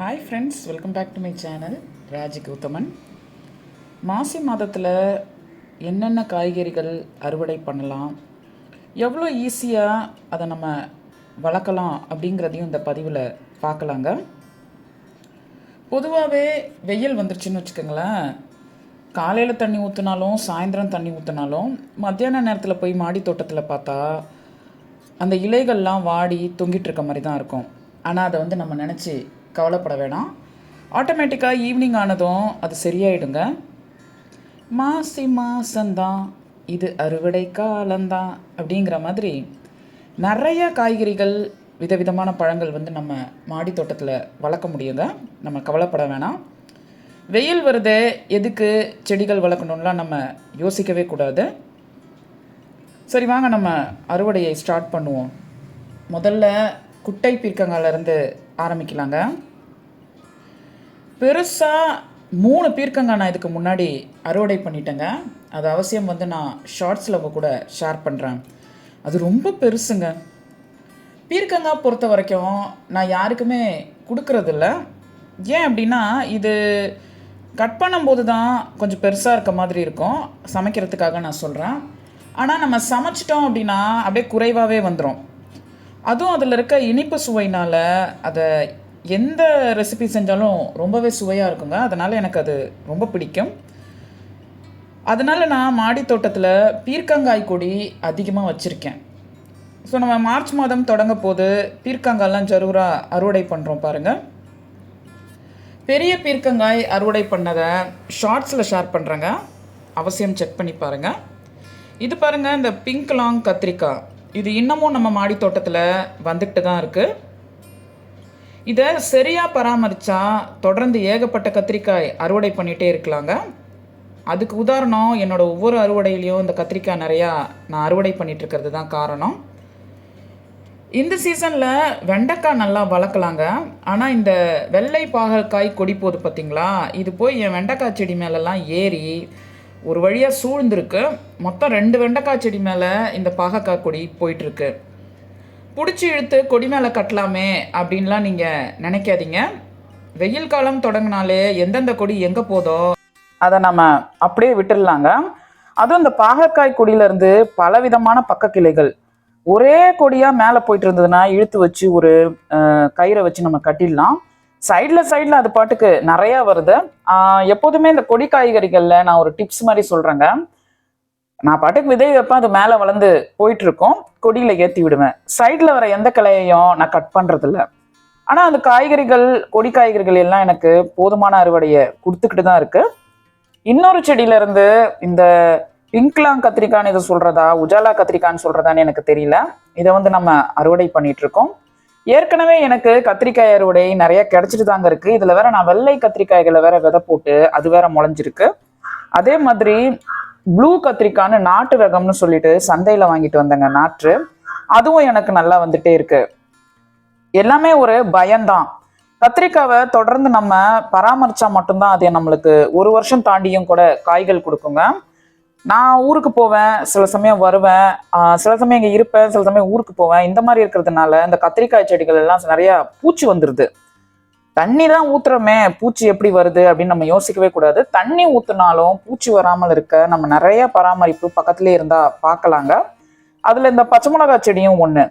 Hi friends welcome back to my channel Raj Gautaman மாசி மாதத்தில் என்னென்ன காய்கறிகள் அறுவடை பண்ணலாம்? எவ்வளோ ஈஸியாக அதை நம்ம வளர்க்கலாம் அப்படிங்கிறதையும் இந்த பதிவில் பார்க்கலாங்க. பொதுவாகவே வெயில் வந்துருச்சுன்னு வச்சுக்கோங்களேன். காலையில் தண்ணி ஊற்றினாலும் சாயந்தரம் தண்ணி ஊற்றினாலும் மத்தியான நேரத்தில் போய் மாடி தோட்டத்தில் பார்த்தா அந்த இலைகள்லாம் வாடி தொங்கிட்டு இருக்க மாதிரி தான் இருக்கும். ஆனால் அதை வந்து நம்ம நினச்சி கவலைப்பட வேணாம். ஆட்டோமேட்டிக்காக ஈவினிங் ஆனதும் அது சரியாயிடுங்க. மாசி மாசந்தான் இது அறுவடை காலந்தான் அப்படிங்கிற மாதிரி நிறைய காய்கறிகள் விதவிதமான பழங்கள் வந்து நம்ம மாடி தோட்டத்தில் வளர்க்க முடியுங்க. நம்ம கவலைப்பட வேணாம். வெயில் வருது எதுக்கு செடிகள் வளர்க்கணும்லாம் நம்ம யோசிக்கவே கூடாது. சரி வாங்க நம்ம அறுவடையை ஸ்டார்ட் பண்ணுவோம். முதல்ல குட்டை பீர்க்கங்காயிலேருந்து ஆரம்பிக்கலாங்க. பெருசாக மூணு பீர்க்கங்காய் நான் இதுக்கு முன்னாடி அறுவடை பண்ணிட்டேங்க. அது அவசியம் வந்து நான் ஷார்ட்ஸில் கூட ஷேர் பண்ணுறேன் அது ரொம்ப பெருசுங்க. பீர்க்கங்காய் பொறுத்த வரைக்கும் நான் யாருக்குமே கொடுக்கறதில்ல. ஏன் அப்படின்னா இது கட் பண்ணும்போது தான் கொஞ்சம் பெருசாக இருக்க மாதிரி இருக்கும். சமைக்கிறதுக்காக நான் சொல்கிறேன் ஆனால் நம்ம சமைச்சிட்டோம் அப்படின்னா அப்படியே குறைவாகவே வந்துடும் அதுவும் அதில் இருக்க இனிப்பு சுவைனால் அதை எந்த ரெசிபி செஞ்சாலும் ரொம்பவே சுவையாக இருக்குங்க. அதனால் எனக்கு அது ரொம்ப பிடிக்கும். அதனால் நான் மாடி தோட்டத்தில் பீர்க்கங்காய் கொடி அதிகமாக வச்சுருக்கேன். ஸோ நம்ம மார்ச் மாதம் தொடங்க போது பீர்க்கங்காய்லாம் ஜரூராக அறுவடை பண்ணுறோம் பாருங்கள் பெரிய பீர்க்கங்காய் அறுவடை பண்ணதை ஷார்ட்ஸில் ஷேர் பண்ணுறேங்க அவசியம் செக் பண்ணி பாருங்கள் இது பாருங்கள் இந்த பிங்க் லாங் கத்திரிக்காய். இது இன்னமும் நம்ம மாடி தோட்டத்தில் வந்துக்கிட்டு தான் இருக்குது இதை சரியாக பராமரித்தா தொடர்ந்து ஏகப்பட்ட கத்திரிக்காய் அறுவடை பண்ணிகிட்டே இருக்கலாங்க. அதுக்கு உதாரணம் என்னோட ஒவ்வொரு அறுவடையிலையும் இந்த கத்திரிக்காய் நிறையா நான் அறுவடை பண்ணிகிட்ருக்கிறது தான் காரணம். இந்த சீசனில் வெண்டைக்காய் நல்லா வளர்க்கலாங்க. ஆனால் இந்த வெள்ளை பாகற்காய் கொடி போகுது பார்த்தீங்களா இது போய் என் வெண்டைக்காய் செடி மேலெல்லாம் ஏறி ஒரு வழியாக சூழ்ந்திருக்கு. மொத்தம் ரெண்டு வெண்டைக்காய் செடி மேலே இந்த பாகக்காய் கொடி போயிட்டுருக்கு. பிடிச்சி இழுத்து கொடி மேலே கட்டலாமே அப்படின்லாம் நீங்கள் நினைக்காதீங்க. வெயில் காலம் தொடங்கினாலே எந்தெந்த கொடி எங்கே போதோ அதை நம்ம அப்படியே விட்டுடலாங்க அதுவும் இந்த பாகற்காய் கொடியிலேருந்து பலவிதமான பக்க கிளைகள் ஒரே கொடியாக மேலே போயிட்டு இருந்ததுன்னா இழுத்து வச்சு ஒரு கயிறை வச்சு நம்ம கட்டிடலாம். சைடில் சைடில் அது பாட்டுக்கு நிறையா வருது. எப்போதுமே இந்த கொடி காய்கறிகளில் நான் ஒரு டிப்ஸ் மாதிரி சொல்கிறேங்க நான் பாட்டுக்கு விதை வைப்பேன் அது மேலே வளர்ந்து போயிட்டு இருக்கும் கொடியில் ஏற்றி விடுவேன். சைடில் வர எந்த கிளையையும் நான் கட் பண்ணுறதில்ல ஆனால் அந்த காய்கறிகள் கொடி காய்கறிகள் எல்லாம் எனக்கு போதுமான அறுவடையை கொடுத்துக்கிட்டு தான் இருக்குது இன்னொரு செடியிலேருந்து இந்த பிங்க்லாங் கத்திரிக்கான்னு இதை சொல்கிறதா உஜாலா கத்திரிக்கான்னு சொல்கிறதான்னு எனக்கு தெரியல. இதை வந்து நம்ம அறுவடை பண்ணிகிட்ருக்கோம் இருக்கோம் ஏற்கனவே எனக்கு கத்திரிக்காய் அறுவடை நிறைய கிடைச்சிட்டு தாங்க இருக்கு. இதுல வேற நான் வெள்ளை கத்திரிக்காய்களை வேற விதை போட்டு அது வேற முளைஞ்சிருக்கு. அதே மாதிரி ப்ளூ கத்திரிக்கான்னு நாட்டு ரகம்னு சொல்லிட்டு சந்தையில வாங்கிட்டு வந்தேங்க நாற்று. அதுவும் எனக்கு நல்லா வந்துட்டே இருக்கு. எல்லாமே ஒரு பயம்தான். கத்திரிக்காவை தொடர்ந்து நம்ம பராமரிச்சா மட்டும்தான் அது நம்மளுக்கு ஒரு வருஷம் தாண்டியும் கூட காய்கள் கொடுக்குங்க. நான் ஊருக்கு போவேன் சில சமயம் வருவேன் சில சமயம் இங்கே இருப்பேன் சில சமயம் ஊருக்கு போவேன். இந்த மாதிரி இருக்கிறதுனால இந்த கத்திரிக்காய் செடிகள் எல்லாம் நிறையா பூச்சி வந்துடுது தண்ணி தான் ஊத்துறோமே பூச்சி எப்படி வருது அப்படின்னு நம்ம யோசிக்கவே கூடாது. தண்ணி ஊத்துனாலும் பூச்சி வராமல் இருக்க நம்ம நிறைய பராமரிப்பு பக்கத்துலேயே இருந்தால் பார்க்கலாங்க. அதில் இந்த பச்சை மிளகாய் செடியும் ஒன்று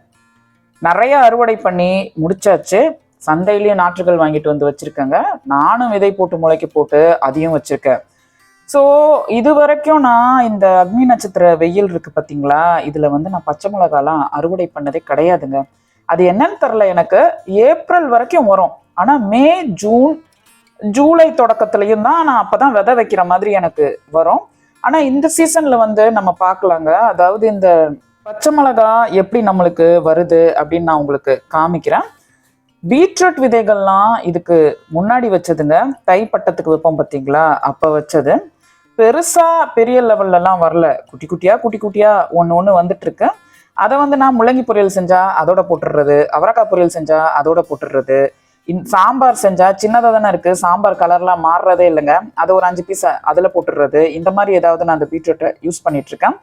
நிறைய அறுவடை பண்ணி முடிச்சாச்சு. சந்தையிலேயே நாற்றுகள் வாங்கிட்டு வந்து வச்சுருக்கேங்க. நானும் விதை போட்டு முளைக்க போட்டு அதையும் வச்சுருக்கேன். ஸோ இது வரைக்கும் நான் இந்த அக்னி நட்சத்திர வெயில் இருக்கு பார்த்தீங்களா இதில் வந்து நான் பச்சை மிளகாலாம் அறுவடை பண்ணதே கிடையாதுங்க. அது என்னன்னு தெரில எனக்கு. ஏப்ரல் வரைக்கும் வரும். ஆனால் மே ஜூன் ஜூலை தொடக்கத்துலேயும் தான் நான் அப்போ தான் விதை வைக்கிற மாதிரி எனக்கு வரும். ஆனால் இந்த சீசனில் வந்து நம்ம பார்க்கலாங்க. அதாவது இந்த பச்சை மிளகா எப்படி நம்மளுக்கு வருது அப்படின்னு நான் உங்களுக்கு காமிக்கிறேன். பீட்ரூட் விதைகள்லாம் இதுக்கு முன்னாடி வச்சதுங்க. தை பட்டத்துக்கு வைப்போம் பார்த்தீங்களா அப்போ வச்சது. பெருசாக பெரிய லெவல்லலாம் வரல. குட்டி குட்டியாக குட்டி குட்டியாக ஒன்று ஒன்று வந்துட்டு அதை வந்து நான் முள்ளங்கி பொரியல் செஞ்சால் அதோட போட்டுடுறது அவரக்காய் பொரியல் செஞ்சால் அதோட போட்டுடுறது இன் சாம்பார் செஞ்சால் சின்னதாக தானே இருக்குது சாம்பார் கலர்லாம் மாறுறதே இல்லைங்க. அதை ஒரு அஞ்சு பீஸ் அதில் போட்டுடுறது இந்த மாதிரி ஏதாவது நான் அந்த பீட்ரூட்டை யூஸ் பண்ணிகிட்ருக்கேன்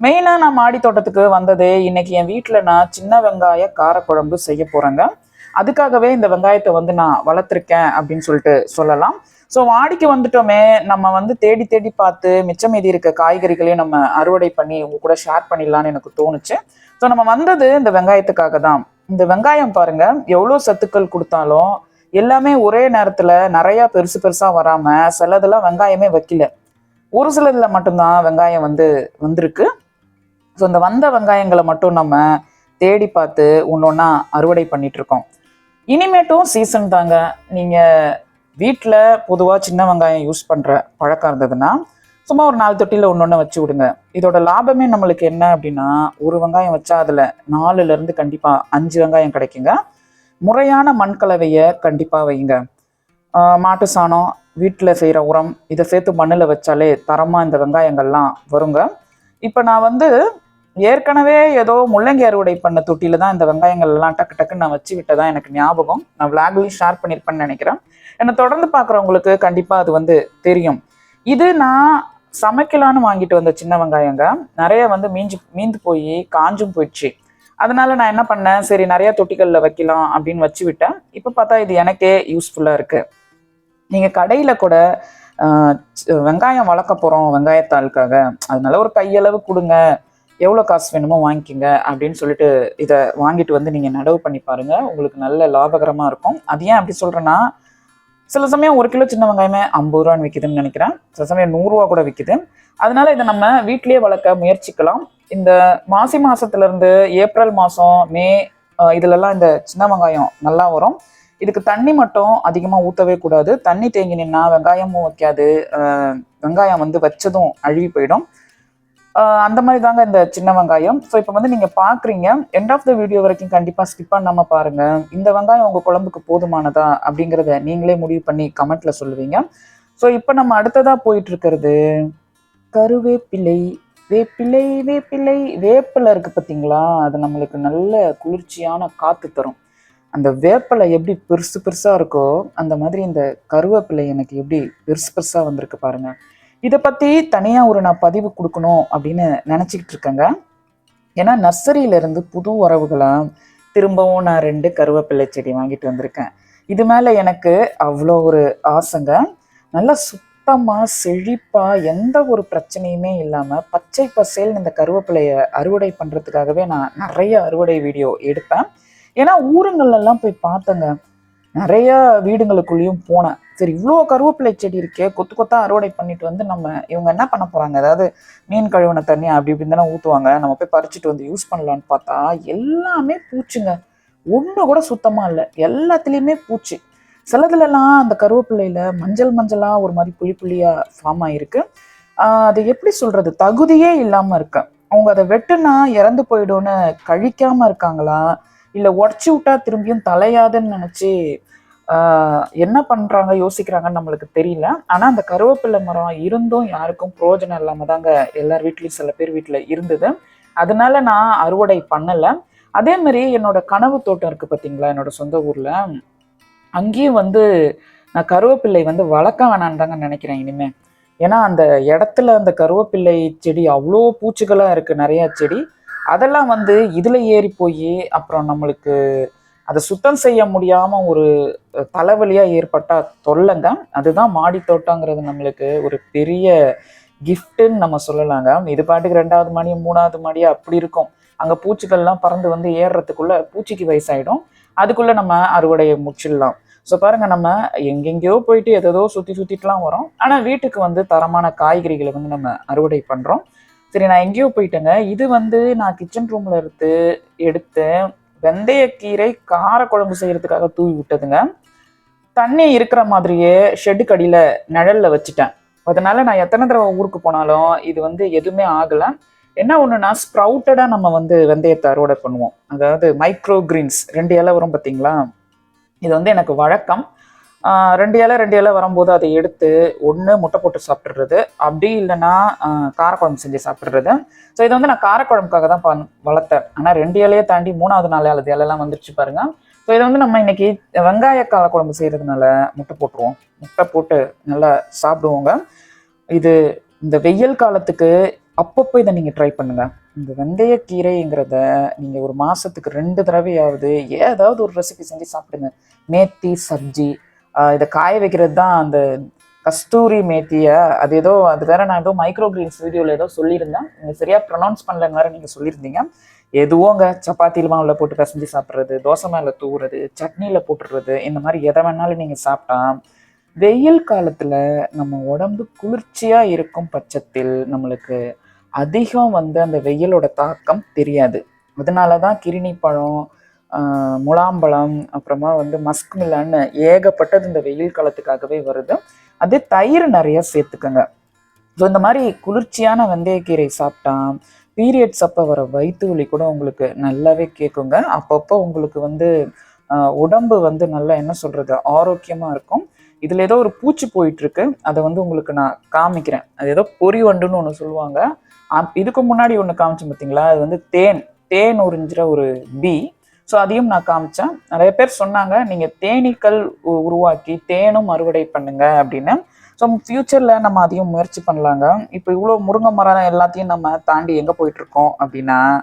மெயினாக நான் மாடி தோட்டத்துக்கு வந்தது இன்றைக்கி என் வீட்டில் நான் சின்ன வெங்காய காரக்குழம்பு செய்ய போகிறேங்க அதுக்காகவே இந்த வெங்காயத்தை வந்து நான் வளர்த்துருக்கேன் அப்படின்னு சொல்லிட்டு சொல்லலாம். ஸோ வாடிக்கு வந்துட்டோமே நம்ம வந்து தேடி தேடி பார்த்து மிச்சம் மீதி இருக்க காய்கறிகளையும் நம்ம அறுவடை பண்ணி உங்க கூட ஷேர் பண்ணிடலாம்னு எனக்கு தோணுச்சு. ஸோ நம்ம வந்தது இந்த வெங்காயத்துக்காக தான். இந்த வெங்காயம் பாருங்க எவ்வளோ சத்துக்கள் கொடுத்தாலும் எல்லாமே ஒரே நேரத்தில் நிறையா பெருசு பெருசாக வராமல் சிலதெல்லாம் வெங்காயமே வைக்கல. ஒரு சிலதில் மட்டும்தான் வெங்காயம் வந்து வந்திருக்கு. ஸோ இந்த வந்த வெங்காயங்களை மட்டும் நம்ம தேடி பார்த்து ஒன்று ஒன்றா அறுவடை பண்ணிட்டு இருக்கோம். இனிமேட்டும் சீசன் தாங்க. நீங்கள் வீட்டில் பொதுவாக சின்ன வெங்காயம் யூஸ் பண்ணுற பழக்கம் இருந்ததுன்னா சும்மா ஒரு நாலு தொட்டியில் ஒன்று ஒன்று வச்சு விடுங்க. இதோட லாபமே நம்மளுக்கு என்ன அப்படின்னா ஒரு வெங்காயம் வச்சா அதில் நாலுலேருந்து கண்டிப்பாக அஞ்சு வெங்காயம் கிடைக்குங்க. முறையான மண் கலவையை கண்டிப்பாக வைங்க மாட்டு சாணம் வீட்டில் செய்கிற உரம் இதை சேர்த்து மண்ணில் வச்சாலே தரமாக இந்த வெங்காயங்கள்லாம் வருங்க. இப்போ நான் வந்து ஏற்கனவே ஏதோ முள்ளங்கி அறுவடை பண்ண தொட்டியில் தான் இந்த வெங்காயங்கள் எல்லாம் டக்கு டக்குன்னு நான் வச்சு விட்டதான் எனக்கு ஞாபகம். நான் விளாக்லையும் ஷேர் பண்ணியிருப்பேன்னு நினைக்கிறேன். என்னை தொடர்ந்து பார்க்குறவங்களுக்கு கண்டிப்பாக அது வந்து தெரியும். இது நான் சமைக்கலான்னு வாங்கிட்டு வந்த சின்ன வெங்காயங்க. நிறைய வந்து மீஞ்சு மீந்து போய் காஞ்சும் போயிடுச்சு. அதனால நான் என்ன பண்ணேன்? சரி நிறைய தொட்டிகளில் வைக்கலாம் அப்படின்னு வச்சு விட்டேன். இப்போ பார்த்தா இது எனக்கே யூஸ்ஃபுல்லாக இருக்கு. நீங்கள் கடையில் கூட வெங்காயம் வளர்க்க போகிறோம் வெங்காயத்தாளுக்காக. அதனால ஒரு கையளவு கொடுங்க. எவ்வளோ காசு வேணுமோ வாங்கிக்கோங்க அப்படின்னு சொல்லிட்டு இதை வாங்கிட்டு வந்து நீங்கள் நடவு பண்ணி பாருங்க. உங்களுக்கு நல்ல லாபகரமாக இருக்கும். அது ஏன் அப்படி சொல்கிறேன்னா சில சமயம் ஒரு கிலோ சின்ன வெங்காயமே ஐம்பது ரூபான்னு விற்கிதுன்னு நினைக்கிறேன். சில சமயம் நூறுரூவா கூட விற்கிது அதனால இதை நம்ம வீட்டிலேயே வளர்க்க முயற்சிக்கலாம். இந்த மாசி மாசத்துலேருந்து ஏப்ரல் மாதம் மே இதுலலாம் இந்த சின்ன வெங்காயம் நல்லா வரும். இதுக்கு தண்ணி மட்டும் அதிகமாக ஊற்றவே கூடாது. தண்ணி தேங்கி நின்னா வெங்காயமும் வைக்காது. வெங்காயம் வந்து வச்சதும் அழுகி போயிடும். அந்த மாதிரி தாங்க இந்த சின்ன வெங்காயம். ஸோ இப்போ வந்து நீங்கள் பார்க்குறீங்க எண்ட் ஆஃப் த வீடியோ வரைக்கும் கண்டிப்பாக ஸ்கிப் பண்ணாமல் பாருங்கள் இந்த வெங்காயம் உங்கள் குழம்புக்கு போதுமானதா அப்படிங்கிறத நீங்களே முடிவு பண்ணி கமெண்ட்டில் சொல்லுவீங்க. ஸோ இப்போ நம்ம அடுத்ததாக போயிட்டுருக்கிறது கருவேப்பிலை வேப்பிலை வேப்பிலை வேப்பிலை இருக்கு பார்த்தீங்களா அது நம்மளுக்கு நல்ல குளிர்ச்சியான காற்று தரும். அந்த வேப்பிலை எப்படி பெருசு பெருசாக இருக்கோ அந்த மாதிரி இந்த கருவேப்பிலை எனக்கு எப்படி பெருசு பெருசாக வந்திருக்கு பாருங்கள் இதை பற்றி தனியாக ஒரு நான் பதிவு கொடுக்கணும் அப்படின்னு நினச்சிக்கிட்டு இருக்கேங்க. ஏன்னா நர்சரியில இருந்து புது உறவுகளாக திரும்பவும் நான் ரெண்டு கருவேப்பிள்ளை செடி வாங்கிட்டு வந்திருக்கேன். இது மேலே எனக்கு அவ்வளோ ஒரு ஆசைங்க. நல்லா சுத்தமாக செழிப்பாக எந்த ஒரு பிரச்சனையுமே இல்லாமல் பச்சை பசேல் இந்த கருவேப்பிலையை அறுவடை பண்ணுறதுக்காகவே நான் நிறைய அறுவடை வீடியோ எடுப்பேன். ஏன்னா ஊருங்கள்லாம் போய் பார்த்தேங்க. நிறைய வீடுங்களுக்குள்ளேயும் போனேன். சரி இவ்வளோ கருவேப்பிலை செடி இருக்கே கொத்து கொத்தா அறுவடை பண்ணிட்டு வந்து நம்ம இவங்க என்ன பண்ண போறாங்க? அதாவது மீன் கழுவின தண்ணி அப்படி இப்படின்னு தானே ஊற்றுவாங்க நம்ம போய் பறிச்சுட்டு வந்து யூஸ் பண்ணலான்னு பார்த்தா எல்லாமே பூச்சுங்க. ஒன்று கூட சுத்தமாக இல்லை. எல்லாத்துலேயுமே பூச்சி. சிலதுலலாம் அந்த கருவேப்பிலையில மஞ்சள் மஞ்சளாக ஒரு மாதிரி புளி புளியாக ஃபார்ம் ஆகிருக்கு அது எப்படி சொல்றது? தகுதியே இல்லாமல் இருக்கு. அவங்க அதை வெட்டுனா இறந்து போயிடும்னு கழிக்காம இருக்காங்களா? இல்லை உடச்சி விட்டா திரும்பியும் தலையாதுன்னு நினச்சி என்ன பண்ணுறாங்க யோசிக்கிறாங்கன்னு நம்மளுக்கு தெரியல. ஆனால் அந்த கருவேப்பிலை மரம் இருந்தும் யாருக்கும் பிரயோஜனம் இல்லாமல் தாங்க எல்லார் வீட்லேயும் சில பேர் வீட்டில் இருந்தது. அதனால நான் அறுவடை பண்ணலை. அதே மாதிரி என்னோட கனவு தோட்டம் இருக்குது பார்த்தீங்களா என்னோட சொந்த ஊரில். அங்கேயும் வந்து நான் கருவேப்பிள்ளை வந்து வளர்க்க வேணான்னு தாங்க நினைக்கிறேன் இனிமேல் ஏன்னா அந்த இடத்துல அந்த கருவேப்பிள்ளை செடி அவ்வளோ பூச்சிகளாக இருக்குது நிறையா செடி. அதெல்லாம் வந்து இதில் ஏறி போய் அப்புறம் நம்மளுக்கு அதை சுத்தம் செய்ய முடியாமல் ஒரு தலைவலியாக ஏற்பட்ட தொல்லைங்க. அதுதான் மாடி தோட்டங்கிறது நம்மளுக்கு ஒரு பெரிய கிஃப்ட்டுன்னு நம்ம சொல்லலாங்க. இது பாட்டுக்கு ரெண்டாவது மாடியும் மூணாவது மாடி அப்படி இருக்கும். அங்கே பூச்சிகள்லாம் பறந்து வந்து ஏறுறதுக்குள்ள பூச்சிக்கு வயசாயிடும். அதுக்குள்ளே நம்ம அறுவடையை முடிச்சிடலாம். ஸோ பாருங்கள் நம்ம எங்கெங்கேயோ போயிட்டு எதோ சுற்றி சுற்றிட்டுலாம் வரோம். ஆனால் வீட்டுக்கு வந்து தரமான காய்கறிகளை வந்து நம்ம அறுவடை பண்ணுறோம் சரி நான் எங்கேயோ போயிட்டேங்க. இது வந்து நான் கிச்சன் ரூம்ல இருந்து எடுத்து வெந்தயக்கீரை கார குழம்பு செய்யறதுக்காக தூவி விட்டதுங்க. தண்ணி இருக்கிற மாதிரியே ஷெட்டுக்கு அடியில் நிழல்ல வச்சுட்டேன். அதனால நான் எத்தனை தடவை ஊருக்கு போனாலும் இது வந்து எதுவுமே ஆகலை. என்ன ஒன்றுனா ஸ்ப்ரவுட்டடாக நம்ம வந்து வெந்தயத்தை அறுவடை பண்ணுவோம். அதாவது மைக்ரோ கிரீன்ஸ் ரெண்டு இலை வரும் பார்த்தீங்களா இது வந்து எனக்கு வழக்கம். ரெண்டு இலை ரெண்டு இலை வரும்போது அதை எடுத்து ஒன்று முட்டை போட்டு சாப்பிட்றது அப்படி இல்லைன்னா காரக்குழம்பு செஞ்சு சாப்பிட்றது ஸோ இதை வந்து நான் காரக்குழம்புக்காக தான் பண் வளர்த்தேன். ஆனால் ரெண்டு இலையை தாண்டி மூணாவது நாள் அல்லது இலையெல்லாம் வந்துருச்சு பாருங்க. ஸோ இதை வந்து நம்ம இன்னைக்கு வெங்காய காரக்குழம்பு செய்கிறதுனால முட்டை போட்டுருவோம். முட்டை போட்டு நல்லா சாப்பிடுவோங்க. இது இந்த வெயில் காலத்துக்கு அப்பப்போ இதை நீங்கள் ட்ரை பண்ணுங்க. இந்த வெந்தயக்கீரைங்கிறத நீங்கள் ஒரு மாதத்துக்கு ரெண்டு தடவையாவது ஏதாவது ஒரு ரெசிபி செஞ்சு சாப்பிடுங்க. மேத்தி சப்ஜி இதை காய வைக்கிறது தான் அந்த கஸ்தூரி மேத்தியை அது ஏதோ அது வேற நான் ஏதோ மைக்ரோ கிரீன்ஸ் வீடியோவில் ஏதோ சொல்லியிருந்தேன். நீங்கள் சரியாக ப்ரொனவுன்ஸ் பண்ணலன்னு வேற நீங்கள் சொல்லியிருந்தீங்க. எதுவோங்க? சப்பாத்தியில் மாவில் போட்டு பிசைஞ்சு சாப்பிட்றது தோசை மேலே தூவுறது சட்னியில் போட்டுடுறது இந்த மாதிரி எதை வேணாலும் நீங்கள் சாப்பிட்டா வெயில் காலத்தில் நம்ம உடம்பு குளிர்ச்சியாக இருக்கும் பட்சத்தில் நம்மளுக்கு அதிகம் வந்து அந்த வெயிலோட தாக்கம் தெரியாது. அதனால தான் கிரிணி பழம் முலாம்பழம் அப்புறமா வந்து மஸ்க் மில்லன்னு ஏகப்பட்டது இந்த வெயில் காலத்துக்காகவே வருது. அது தயிர் நிறைய சேர்த்துக்கோங்க. ஸோ இந்த மாதிரி குளிர்ச்சியான வெந்தயக்கீரை சாப்பிட்டா பீரியட்ஸ் அப்போ வர வயிற்று வலி கூட உங்களுக்கு நல்லாவே கேட்குங்க அப்பப்போ உங்களுக்கு வந்து உடம்பு வந்து நல்லா என்ன சொல்கிறது ஆரோக்கியமாக இருக்கும். இதில் ஏதோ ஒரு பூச்சி போயிட்டுருக்கு. அதை வந்து உங்களுக்கு நான் காமிக்கிறேன். அது ஏதோ பொறி வண்டுன்னு ஒன்று சொல்லுவாங்க. அப்- இதுக்கு முன்னாடி ஒன்று காமிச்சேன் பார்த்தீங்களா அது வந்து தேன். தேன் உறிஞ்சுற ஒரு பீ. ஸோ அதையும் நான் காமிச்சேன். நிறைய பேர் சொன்னாங்க நீங்கள் தேனீக்கள் உ- உருவாக்கி தேனும் அறுவடை பண்ணுங்க அப்படின்னு. ஸோ ஃப்யூச்சரில் நம்ம அதையும் முயற்சி பண்ணலாங்க. இப்போ இவ்வளோ முருங்கை மரம் எல்லாத்தையும் நம்ம தாண்டி எங்கே போயிட்டுருக்கோம் அப்படின்னா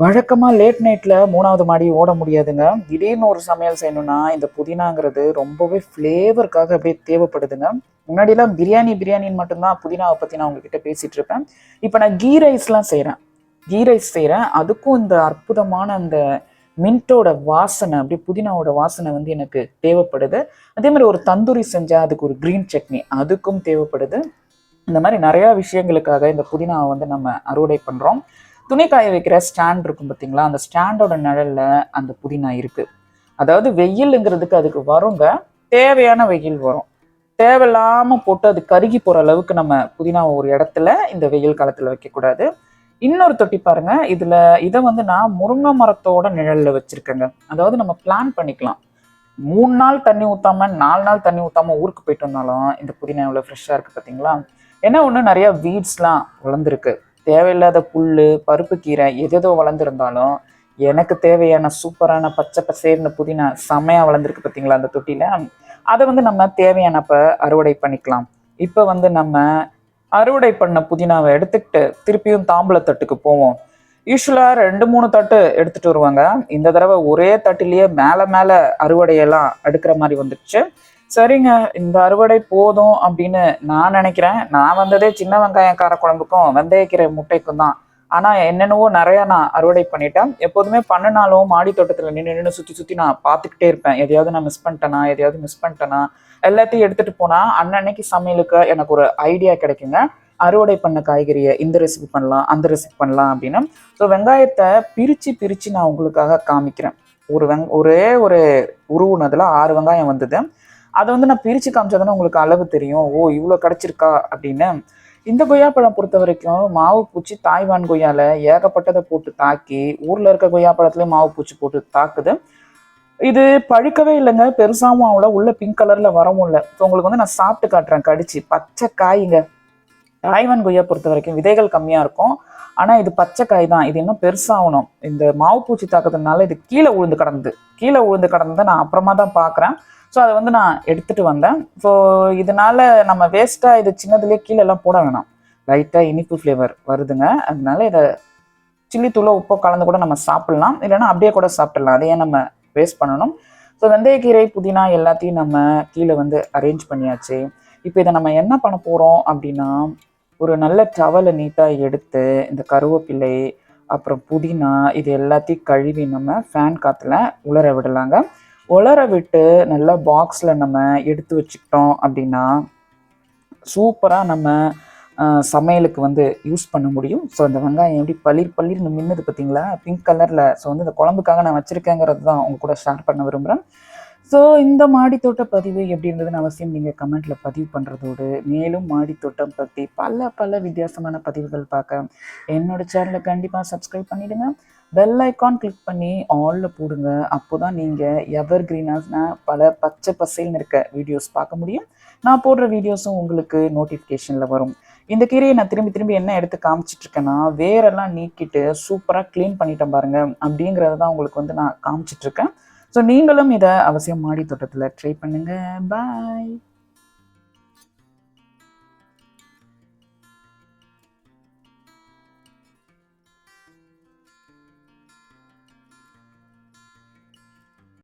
வழக்கமாக லேட் நைட்டில் மூணாவது மாடி ஓட முடியாதுங்க. திடீர்னு ஒரு சமையல் செய்யணும்னா இந்த புதினாங்கிறது ரொம்பவே ஃப்ளேவருக்காக அப்படியே தேவைப்படுதுங்க. முன்னாடிலாம் பிரியாணி பிரியாணின்னு மட்டும்தான் புதினாவை பற்றி நான் உங்ககிட்ட பேசிகிட்டு இருப்பேன். இப்போ நான் கீ ரைஸ்லாம் செய்கிறேன் கீ ரைஸ் செய்கிறேன் அதுக்கும் இந்த அற்புதமான அந்த மின்ட்டோட வாசனை அப்படியே புதினாவோட வாசனை வந்து எனக்கு தேவைப்படுது. அதே மாதிரி ஒரு தந்தூரி செஞ்சால் அதுக்கு ஒரு க்ரீன் சட்னி அதுக்கும் தேவைப்படுது. இந்த மாதிரி நிறையா விஷயங்களுக்காக இந்த புதினாவை வந்து நம்ம அறுவடை பண்ணுறோம் துணி காய வைக்கிற ஸ்டாண்ட் இருக்கும் பார்த்தீங்களா அந்த ஸ்டாண்டோட நிழலில் அந்த புதினா இருக்குது அதாவது வெயிலுங்கிறதுக்கு அதுக்கு வருங்க. தேவையான வெயில் வரும். தேவையில்லாமல் போட்டு அது கருகி போகிற அளவுக்கு நம்ம புதினாவை ஒரு இடத்துல இந்த வெயில் காலத்தில் வைக்கக்கூடாது. இன்னொரு தொட்டி பாருங்க. இதுல இதை வந்து நான் முருங்கை மரத்தோட நிழல்ல வச்சிருக்கேங்க. அதாவது நம்ம பிளான் பண்ணிக்கலாம். மூணு நாள் தண்ணி ஊத்தாம நாலு நாள் தண்ணி ஊத்தாம ஊருக்கு போயிட்டு வந்தாலும் இந்த புதினா எவ்வளவு ஃப்ரெஷ்ஷா இருக்கு பாத்தீங்களா? என்ன ஒண்ணு நிறைய வீட்ஸ்லாம் வளர்ந்துருக்கு. தேவையில்லாத புல் பருப்பு கீரை எதேதோ வளர்ந்துருந்தாலும் எனக்கு தேவையான சூப்பரான பச்சை பசேர்னு புதினா செமையாக வளர்ந்துருக்கு பார்த்தீங்களா அந்த தொட்டியில்? அதை வந்து நம்ம தேவையானப்ப அறுவடை பண்ணிக்கலாம். இப்போ வந்து நம்ம அறுவடை பண்ண புதினாவை எடுத்துக்கிட்டு திருப்பியும் தாம்பூலத்தட்டுக்கு போவோம். யூஸ்வலாக ரெண்டு மூணு தட்டு எடுத்துகிட்டு வருவாங்க. இந்த தடவை ஒரே தட்டிலேயே மேலே மேலே அறுவடையெல்லாம் எடுக்கிற மாதிரி வந்துடுச்சு. சரிங்க இந்த அறுவடை போதும் அப்படின்னு நான் நினைக்கிறேன். நான் வந்ததே சின்ன வெங்காயம் காரக்குழம்புக்கும் வெந்தயக்கீரை முட்டைக்கும் தான். ஆனால் என்னென்னவோ நிறையா நான் அறுவடை பண்ணிட்டேன். எப்போதுமே பண்ணினாலும் மாடி தோட்டத்தில் நின்று நின்று சுற்றி சுற்றி நான் பார்த்துக்கிட்டே இருப்பேன். எதையாவது நான் மிஸ் பண்ணிட்டேனா எதையாவது மிஸ் பண்ணிட்டேனா எல்லாத்தையும் எடுத்துகிட்டு போனால் அன்னன்னைக்கு சமையலுக்கு எனக்கு ஒரு ஐடியா கிடைக்குங்க. அறுவடை பண்ண காய்கறியை இந்த ரெசிபி பண்ணலாம் அந்த ரெசிபி பண்ணலாம் அப்படின்னு. ஸோ வெங்காயத்தை பிரித்து பிரித்து நான் உங்களுக்காக காமிக்கிறேன். ஒரு வெங் ஒரே ஒரு உருவுனதில் ஆறு வெங்காயம் வந்தது. அதை வந்து நான் பிரித்து காமிச்சதுன்னா உங்களுக்கு அளவு தெரியும். ஓ இவ்வளோ கிடச்சிருக்கா அப்படின்னு. இந்த கொய்யாப்பழம் பொறுத்த வரைக்கும் மாவு பூச்சி தாய்வான் கொய்யால ஏகப்பட்டதை போட்டு தாக்கி ஊரில் இருக்க கொய்யாப்பழத்துலேயும் மாவு பூச்சி போட்டு தாக்குது. இது பழுக்கவே இல்லைங்க. பெருசாவும் ஆகல. உள்ள பிங்க் கலர்ல வரவும் இல்லை. ஸோ உங்களுக்கு வந்து நான் சாப்பிட்டு காட்டுறேன் கடிச்சு. பச்சை காய்ங்க. தாய்வான் கொய்யா பொறுத்த வரைக்கும் விதைகள் கம்மியா இருக்கும். ஆனா இது பச்சை காய் தான். இது இன்னும் பெருசாகணும். இந்த மாவு பூச்சி தாக்குறதுனால இது கீழே உழுந்து கடந்து. கீழே உழுந்து கடந்து நான் அப்புறமா தான் பார்க்குறேன் ஸோ அதை வந்து நான் எடுத்துட்டு வந்தேன். ஸோ இதனால நம்ம வேஸ்ட்டாக இது சின்னதுலேயே கீழே எல்லாம் போட வேணாம். லைட்டாக இனிப்பு ஃப்ளேவர் வருதுங்க. அதனால இதை சில்லி தூளோ உப்போ கலந்து கூட நம்ம சாப்பிடலாம். இல்லைன்னா அப்படியே கூட சாப்பிடலாம். அதையே நம்ம வேஸ்ட் பண்ணணும். ஸோ வெந்தயக்கீரை புதினா எல்லாத்தையும் நம்ம கீழே வந்து அரேஞ்ச் பண்ணியாச்சு. இப்போ இதை நம்ம என்ன பண்ண போகிறோம் அப்படின்னா ஒரு நல்ல டவலை நீட்டாக எடுத்து இந்த கருவேப்பிலை அப்புறம் புதினா இது எல்லாத்தையும் கழுவி நம்ம ஃபேன் காற்றுல உலர விடலாங்க. உலர விட்டு நல்லா பாக்ஸில் நம்ம எடுத்து வச்சுக்கிட்டோம் அப்படின்னா சூப்பராக நம்ம சமையலுக்கு வந்து யூஸ் பண்ண முடியும். ஸோ இந்த வெங்காயம் எப்படி பளிர் பளிர்னு மின்னுது பார்த்தீங்களா? பிங்க் கலரில் ஸோ வந்து இந்த குழம்புக்காக நான் வச்சுருக்கேங்கிறது தான் உங்க கூட ஷேர் பண்ண விரும்புகிறேன் ஸோ இந்த மாடித்தோட்ட பதிவு எப்படி இருந்ததுன்னு அவசியம் நீங்கள் கமெண்ட்டில் பதிவு பண்ணுறதோடு மேலும் மாடித்தோட்டம் பற்றி பல பல வித்தியாசமான பதிவுகள் பார்க்க. என்னோட சேனலை கண்டிப்பாக சப்ஸ்கிரைப் பண்ணிவிடுங்க பெல் ஐக்கான் கிளிக் பண்ணி ஆலில் போடுங்க. அப்போ தான் நீங்கள் எவர் கிரீனாஸ்னால் பல பச்சை பசேல்னு இருக்க வீடியோஸ் பார்க்க முடியும். நான் போடுற வீடியோஸும் உங்களுக்கு நோட்டிஃபிகேஷனில் வரும். இந்த கீரையை நான் திரும்பி திரும்பி என்ன எடுத்து காமிச்சிட்ருக்கேன்னா வேரெல்லாம் நீக்கிட்டு சூப்பராக க்ளீன் பண்ணிட்டேன் பாருங்க. அப்படிங்கிறத தான் உங்களுக்கு வந்து நான் காமிச்சிட்ருக்கேன் ஸோ நீங்களும் இதை அவசியம் மாடி தோட்டத்தில் ட்ரை பண்ணுங்கள் பாய்